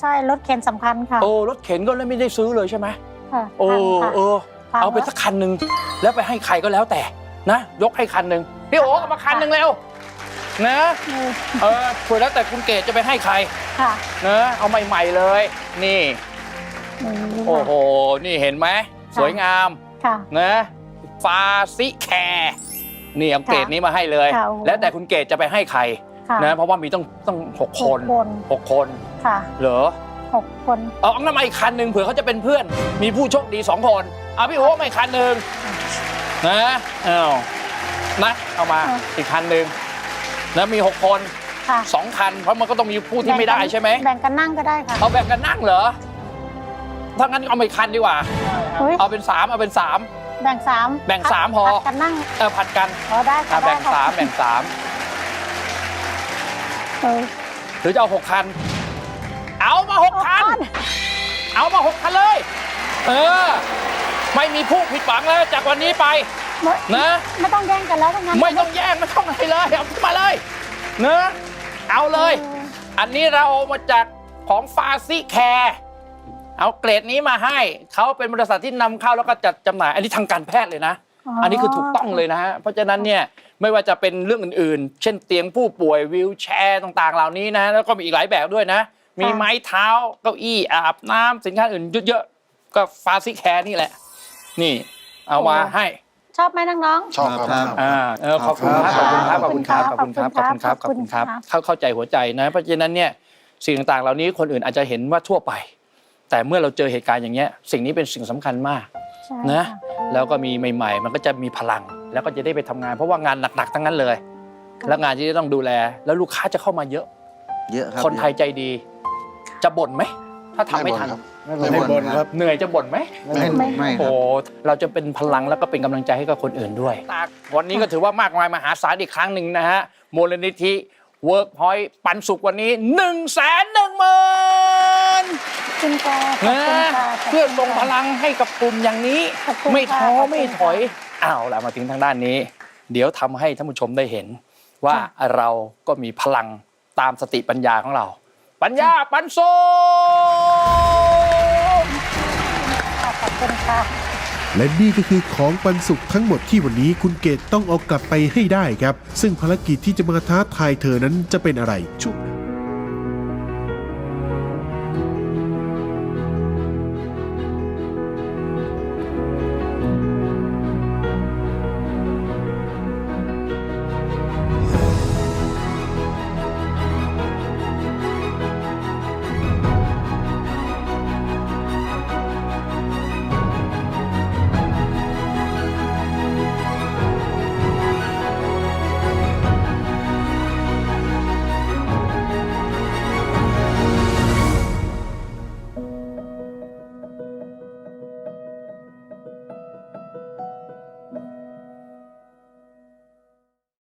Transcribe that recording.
ใช่รถเข็นสำคัญค่ะ โอ้รถเข็นก็เลยไม่ได้ซื้อเลยใช่ไหมค่ะโอ้พังค่ะเออ พังเอาไปสักคันหนึ่งแล้วไปให้ใครก็แล้วแต่นะ ยกให้คันหนึ่งพี่โอ๋เอามาคันหนึ่งเร็วนะเออเออคุยแล้วแต่คุณเกดจะไปให้ใครค่ะนะเอาใหม่ ๆเลย นี่ นี่โอ้โหนี่เห็นไหมสวยงามค่ะ นะฟาซิแคร์นี่เอาเกรดนี้มาให้เลย ค่ะโอ้โห แล้วแต่คุณเกดจะไปให้ใคร ค่ะนะเพราะว่ามีต้องต้องหกหคกนคนหกคนค่ะเหรอหกคนเอาเอาน้ำมาอีกคันหนึ่งเผื่อเขาจะเป็นเพื่อน มีผู้โชคดีสองคนเอาพี่โอ้มาอีกคันหนึ่งนะเอานะเอามาอีกคันหนึ่งนะมีหกคนค่ะสองคัน เพราะมันก็ต้องมีผู้ที่ไม่ได้ใช่ไหมแบ่งกันนั่งก็ได้ค่ะเอาแบ่งกันนั่งเหรอถ้างั้นเอามาอีกคันดีกว่าเฮ้ยเอาเป็นสามเอาเป็นสามแบ่งสามแบ่งสามพอผัดกันนั่งเออผัดกันพอได้อะค่ะแบ่งได้ค่ะสามแบ่งสามเออ หรือจะเอาหกคัน เอามาหกคันหกคัน เอามาหกคันเลย เออ ไม่มีผู้ผิดหวังแล้วจากวันนี้ไปไม่นะ ไม่ต้องแย่งกันแล้วทั้งนั้นไม่ต้องแย่งไม่ต้องอะไรเลย เอามาเลยเนอะเอาเลย อันนี้เราเอามาจากของฟาซิแคร์เอาเกรดนี้มาให้ เขาเป็นบริษัทที่นำเข้าแล้วก็จัดจำหน่าย อันนี้ทางการแพทย์เลยนะ อันนี้คือถูกต้องเลยนะฮะเพราะฉะนั้นเนี่ยไม่ว่าจะเป็นเรื่องอื่นๆ เช่นเตียงผู้ป่วยวิวแชร์ต่างๆ เหล่านี้นะ แล้วก็มีอีกหลายแบบด้วยนะ มีไม้เท้าเก้าอี้อาบน้ำสินค้าอื่นเยอะๆก็ฟาซิแคร์นี่แหละ นี่เอามาให้ชอบไหมน้องชอบครับครับอ่าเออขอบคุณครับขอบคุณครับขอบคุณครับขอบคุณครับขอบคุณครับขขออบบคุคุณณคครัรับบเข้าเข้าใจหัวใจนะเพราะฉะนั้นเนี่ยสิ่งต่างๆ เหล่านี้คนอื่นอาจจะเห็นว่าทั่วไป แต่เมื่อเราเจอเหตุการณ์อย่างเงี้ยสิ่งนี้เป็นสิ่งสำคัญมากๆใช่ นะค่แล้วก็มีใหม่ ๆ มันก็จะมีพลัง แล้วก็จะได้ไปทำงาน เพราะว่างานหนักๆทั้งนั้นเลย แล้วงานที่จะต้องดูแล แล้วลูกค้าจะเข้ามาเยอะ เยอะครับคนไทยใจดี จะบ่นไหมถ้าทำไม่ทันไม่บ่นครับไม่บ่นครับเหนื่อยจะบ่นไหมไม่ไม่คโอ้รับเราจะเป็นพลังแล้วก็เป็นกำลังใจให้กับคนอื่นด้วย วันนี้ก็ถือว่ามากมายมหาศาลอีกครั้งหนึ่งนะฮะมูลนิธิเวิร์กพอยต์ปันสุขวันนี้1นึ่งแสนหนึ่งหมื่น ขอบคุณค่ะขอบนะคุณค่ะ เพื่อส่งพลังให้กับกลุ่มอย่างนี้ ขอบคุณไม่ท้อค่ะ ไม่ถอยอ้าวละมาถึงทางด้านนี้ เดี๋ยวทำให้ท่านผู้ชมได้เห็น ว่าเราก็มีพลังตามสติปัญญาของเรา ปัญญาปันสุขขอบคุณค่ะ และนี่ก็คือของปันสุขทั้งหมดที่วันนี้คุณเกดต้องเอากลับไปให้ได้ครับ ซึ่งภารกิจที่จะมาท้าทายเธอนั้นจะเป็นอะไรชุบ